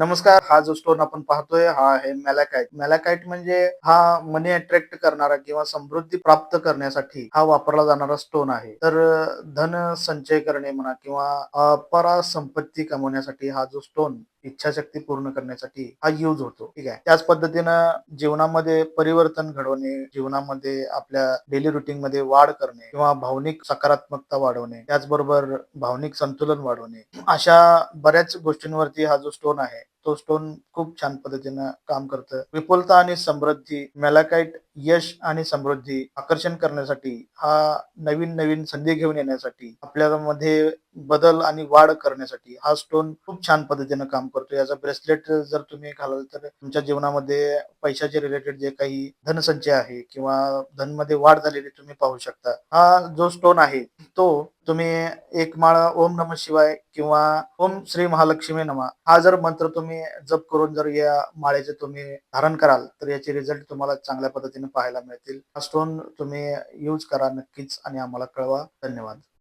नमस्कार हा जो स्टोन आपण पाहतोय हा आहे मॅलाकाइट मॅलाकाइट म्हणजे हा मनी अट्रॅक्ट करणारा किंवा समृद्धी प्राप्त करण्यासाठी हा वापरला जाणारा स्टोन आहे. तर धन संचय करणे म्हणा किंवा अपरा संपत्ती कमवण्यासाठी हा जो स्टोन इच्छाशक्ती पूर्ण करण्यासाठी हा यूज होतो. ठीक आहे? त्याच पद्धतीनं जीवनामध्ये परिवर्तन घडवणे जीवनामध्ये आपल्या डेली रुटीन मध्ये वाढ करणे किंवा भावनिक सकारात्मकता वाढवणे त्याचबरोबर भावनिक संतुलन वाढवणे अशा बऱ्याच गोष्टींवरती हा जो स्टोन आहे तो स्टोन खूप छान पद्धतीनं काम करतं विपुलता आणि समृद्धी मेलाकाईट यश आणि समृद्धी आकर्षण करण्यासाठी हा नवीन नवीन संधी घेऊन येण्यासाठी आपल्यामध्ये बदल आणि वाढ करण्यासाठी हा स्टोन खूप छान पद्धतीनं काम करतो याचा ब्रेसलेट जर तुम्ही घालाल तर तुमच्या जीवनामध्ये पैशाचे रिलेटेड जे काही धनसंचय आहे किंवा धनमध्ये वाढ झालेली तुम्ही पाहू शकता. हा जो स्टोन आहे तो तुम्ही एक माळ ओम नम शिवाय किंवा ओम श्री महालक्ष्मी नमा हा जर मंत्र तुम्ही जप करून जर या माळेचे तुम्ही धारण कराल तर याचे रिझल्ट तुम्हाला चांगल्या पद्धतीने पाहायला मिळतील. हा स्टोन तुम्ही यूज करा नक्कीच आणि आम्हाला कळवा. धन्यवाद.